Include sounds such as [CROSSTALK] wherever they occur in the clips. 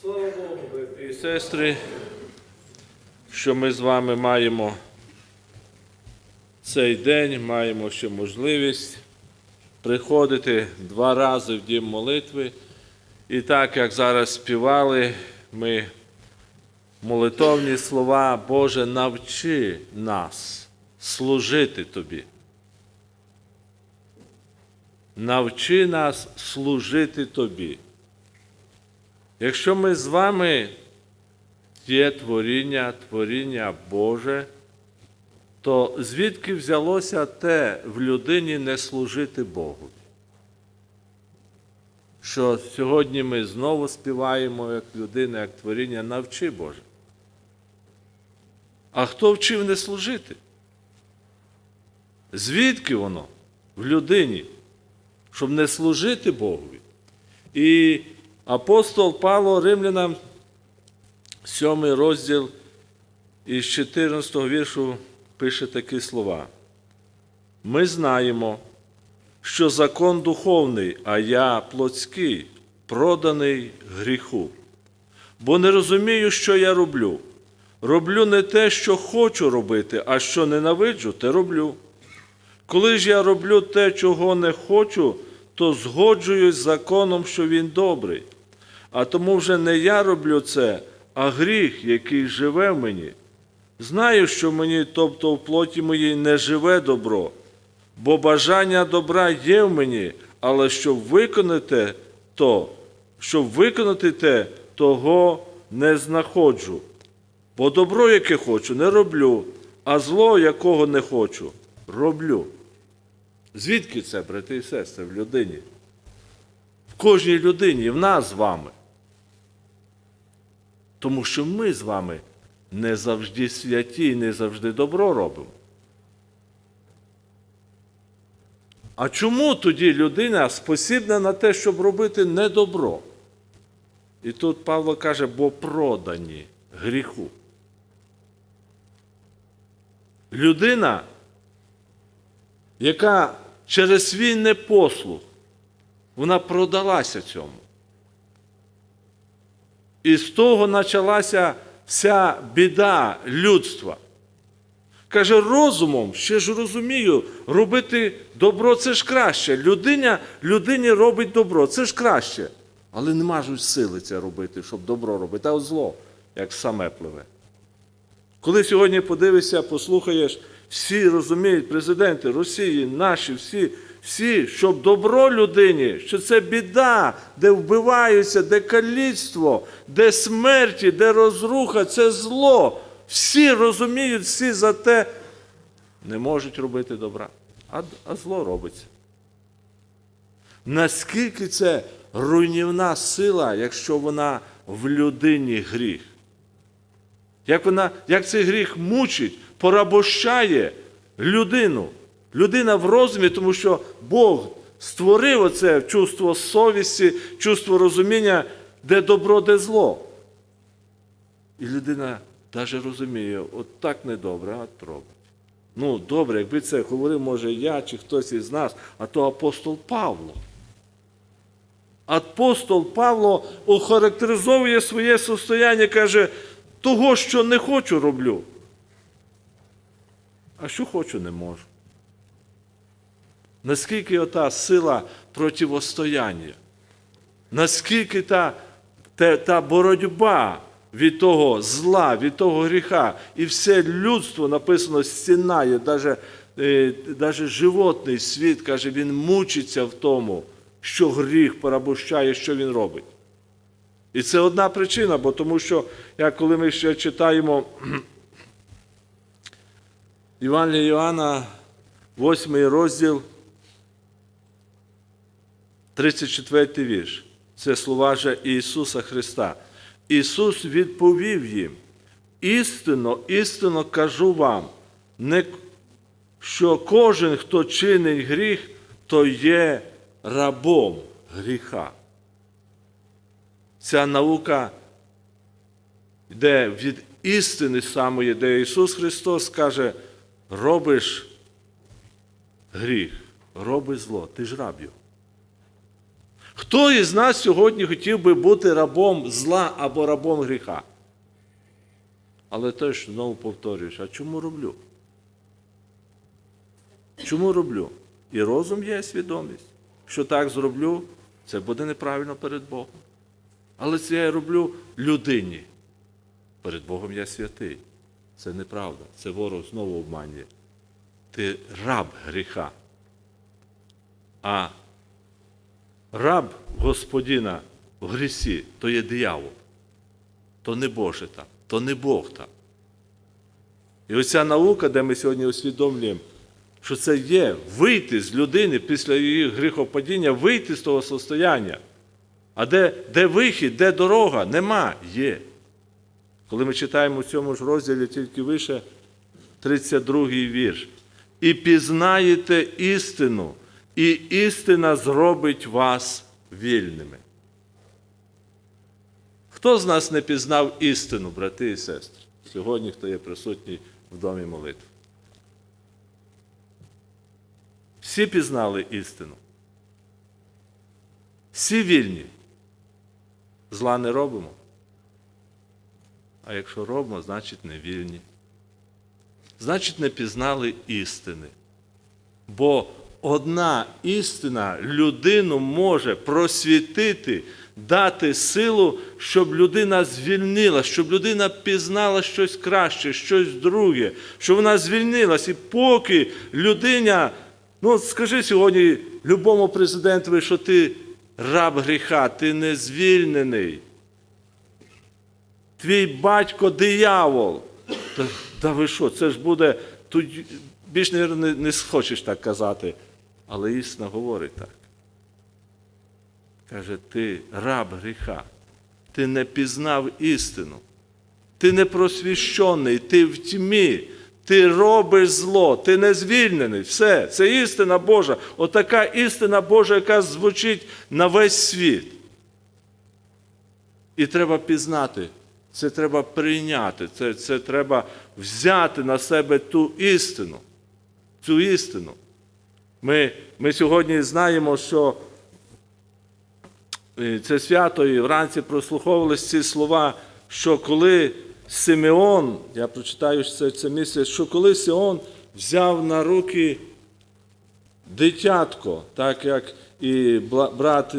Слава Богу, брати і сестри, що ми з вами маємо цей день, маємо ще можливість приходити два рази в дім молитви. І так, як зараз співали, ми молитовні слова, Боже, навчи нас служити Тобі. Навчи нас служити Тобі. Якщо ми з вами є творіння, творіння Боже, то звідки взялося те в людині не служити Богу? Що сьогодні ми знову співаємо як людина, як творіння, навчи Боже. А хто вчив не служити? Звідки воно в людині, щоб не служити Богові? І апостол Павло Римлянам, 7 розділ із 14 віршу пише такі слова. Ми знаємо, що закон духовний, а я плотський, проданий гріху. Бо не розумію, що я роблю. Роблю не те, що хочу робити, а що ненавиджу, те роблю. Коли ж я роблю те, чого не хочу, то згоджуюсь законом, що він добрий. А тому вже не я роблю це, а гріх, який живе в мені. Знаю, що мені, тобто в плоті моїй, не живе добро, бо бажання добра є в мені, але щоб виконати то, щоб виконати те, того не знаходжу. Бо добро, яке хочу, не роблю, а зло, якого не хочу, роблю. Звідки це, брати і сестри, в людині? В кожній людині, в нас з вами. Тому що ми з вами не завжди святі і не завжди добро робимо. А чому тоді людина спосібна на те, щоб робити недобро? І тут Павло каже, бо продані гріху. Людина, яка через свій непослух, вона продалася цьому. І з того почалася вся біда людства. Каже, розумом, ще ж розумію, робити добро це ж краще. Людиня, людині робить добро, це ж краще. Але нема ж сили це робити, щоб добро робити, а зло, як саме пливе. Коли сьогодні подивишся, послухаєш, всі розуміють, президенти Росії, наші, всі, всі, щоб добро людині, що це біда, де вбиваються, де каліцтво, де смерті, де розруха, це зло. Всі розуміють, всі за те не можуть робити добра, а, а зло робиться. Наскільки це руйнівна сила, якщо вона в людині гріх? Як, вона, як цей гріх мучить, порабощає людину. Людина в розумі, тому що Бог створив оце чувство совісті, чувство розуміння, де добро, де зло. І людина навіть розуміє, от так недобре, а робить. Ну, добре, якби це говорив, може, я чи хтось із нас, а то апостол Павло. Апостол Павло охарактеризовує своє состояння, каже, того, що не хочу, роблю. А що хочу, не можу. Наскільки ота сила противостояння, наскільки та, та, та боротьба від того зла, від того гріха, і все людство написано стінає, навіть, е, навіть животний світ, каже, він мучиться в тому, що гріх порабощає, що він робить. І це одна причина, бо тому що, як коли ми ще читаємо [CLEARS THROAT] Івангелія Іоанна, 8 розділ, 34 вірш. Це слова же Ісуса Христа. Ісус відповів їм: істинно, істинно кажу вам, що кожен, хто чинить гріх, то є рабом гріха. Ця наука йде від істини самої, де Ісус Христос каже, робиш гріх, роби зло, ти ж раб його. Хто із нас сьогодні хотів би бути рабом зла або рабом гріха? Але теж знову повторюєш, а чому роблю? Чому роблю? І розум є свідомість, що так зроблю, це буде неправильно перед Богом. Але це я роблю людині. Перед Богом я святий. Це неправда. Це ворог знову обманює. Ти раб гріха. А раб Господіна в грісі то є диявол. То не Боже там, то не Бог там. І оця наука, де ми сьогодні усвідомлюємо, що це є вийти з людини після її гріхопадіння, вийти з того состояння. А де, де вихід, де дорога? Нема, є. Коли ми читаємо в цьому ж розділі тільки вище 32-й вірш. І пізнаєте істину, і істина зробить вас вільними. Хто з нас не пізнав істину, брати і сестри? Сьогодні, хто є присутній в домі молитви? Всі пізнали істину. Всі вільні. Зла не робимо. А якщо робимо, значить не вільні. Значить, не пізнали істини. Бо одна істина людину може просвітити, дати силу, щоб людина звільнила, щоб людина пізнала щось краще, щось друге, щоб вона звільнилась. І поки людина, ну скажи сьогодні любому президентові, що ти раб гріха, ти не звільнений. Твій батько диявол. Та, та ви що, це ж буде. Тут більш не, не, не схочеш так казати. Але істина говорить так. Каже, ти раб гріха, ти не пізнав істину, ти не просвіщений, ти в тьмі, ти робиш зло, ти не звільнений. Все, це істина Божа. Отака істина Божа, яка звучить на весь світ. І треба пізнати, це треба прийняти, це, це треба взяти на себе ту істину. Цю істину. Ми, ми сьогодні знаємо, що е, це свято і вранці прослуховувалися ці слова, що коли Симеон, я прочитаю це, це місце, що коли Симеон взяв на руки дитятко, так як і брат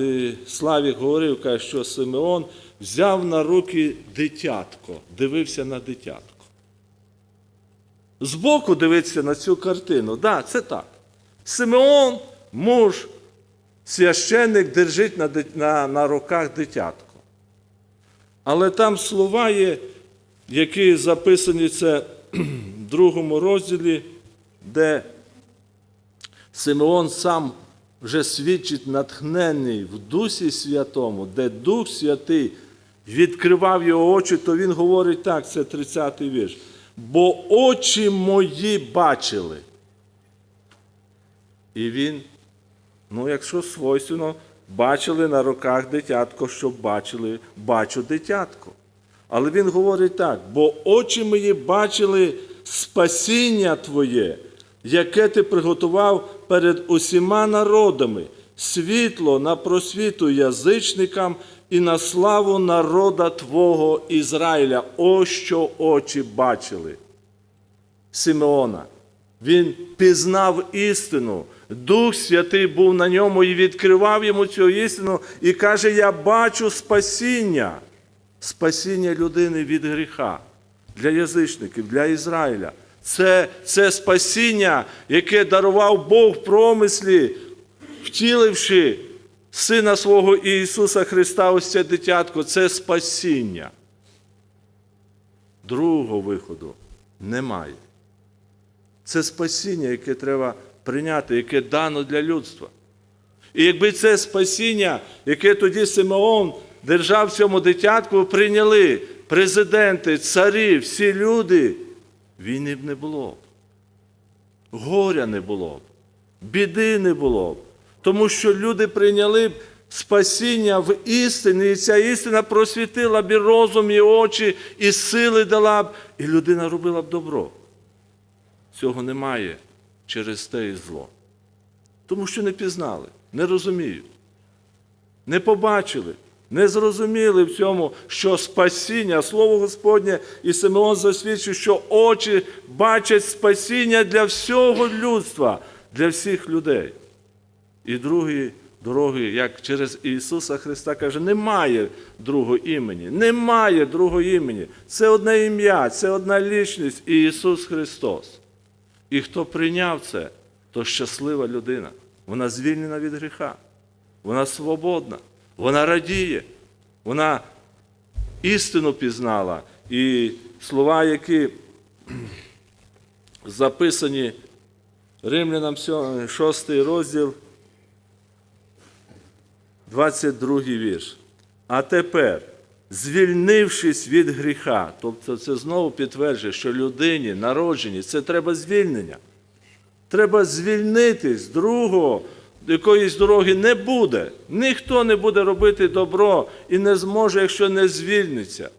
Славік говорив, каже, що Симеон взяв на руки дитятко, дивився на дитятко. Збоку дивитися на цю картину. Так, да, це так. Симеон, муж, священник держить на, на, на руках дитятко. Але там слова є, які записані це в другому розділі, де Симеон сам вже свідчить натхнений в Дусі Святому, де Дух Святий відкривав його очі, то він говорить так, це 30-й вірш. Бо очі мої бачили. І він, ну, якщо свойственно, бачили на руках дитятко, щоб бачили, бачу дитятко. Але він говорить так: бо очі мої бачили спасіння Твоє, яке ти приготував перед усіма народами, світло на просвіту язичникам і на славу народа Твого Ізраїля. Ось що очі бачили. Симеона. Він пізнав істину. Дух Святий був на ньому і відкривав йому цю істину і каже: Я бачу спасіння, спасіння людини від гріха для язичників, для Ізраїля. Це, це спасіння, яке дарував Бог в промислі, втіливши Сина свого Ісуса Христа, ось це дитятко, це спасіння. Другого виходу немає. Це спасіння, яке треба прийняти, яке дано для людства. І якби це спасіння, яке тоді Симеон держав цьому дитятку, прийняли президенти, царі, всі люди, війни б не було б. Горя не було б, біди не було б. Тому що люди прийняли б спасіння в істині, і ця істина просвітила б і розум, і очі, і сили дала б, і людина робила б добро. Цього немає через те і зло. Тому що не пізнали, не розуміють. не побачили, не зрозуміли в цьому, що спасіння, Слово Господнє і Симеон засвідчив, що очі бачать спасіння для всього людства, для всіх людей. І другої дороги, як через Ісуса Христа каже, немає другого імені, немає другого імені. Це одне ім'я, це одна лічність і Ісус Христос. І хто прийняв це, то щаслива людина. Вона звільнена від гріха, вона свободна, вона радіє, вона істину пізнала. І слова, які [CLEARS THROAT] записані Римлянам 6 розділ, 22 вірш. А тепер, звільнившись від гріха, тобто це знову підтверджує, що людині, народженій, це треба звільнення. Треба звільнитись другого, якоїсь дороги не буде. Ніхто не буде робити добро і не зможе, якщо не звільниться.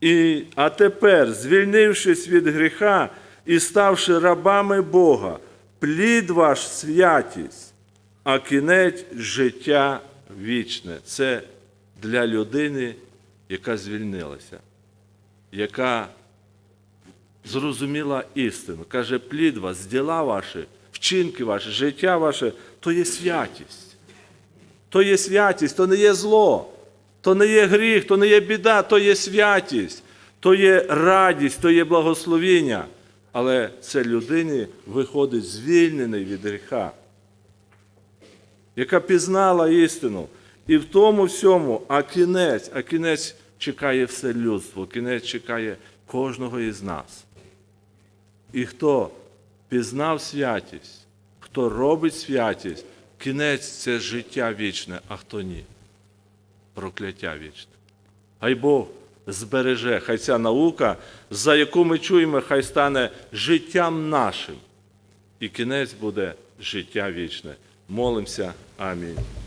І, а тепер, звільнившись від гріха і ставши рабами Бога, плід ваш святість, а кінець життя вічне. Це для людини, яка звільнилася, яка зрозуміла істину. Каже, плід вас, діла ваші, вчинки ваші, життя ваше то є святість. То є святість, то не є зло, то не є гріх, то не є біда, то є святість, то є радість, то є благословіння. Але це людині виходить звільнений від гріха, яка пізнала істину. І в тому всьому, а кінець, а кінець чекає все людство, кінець чекає кожного із нас. І хто пізнав святість, хто робить святість, кінець це життя вічне, а хто ні. Прокляття вічне. Хай Бог збереже, хай ця наука, за яку ми чуємо, хай стане життям нашим. І кінець буде життя вічне. Молимося. Амінь.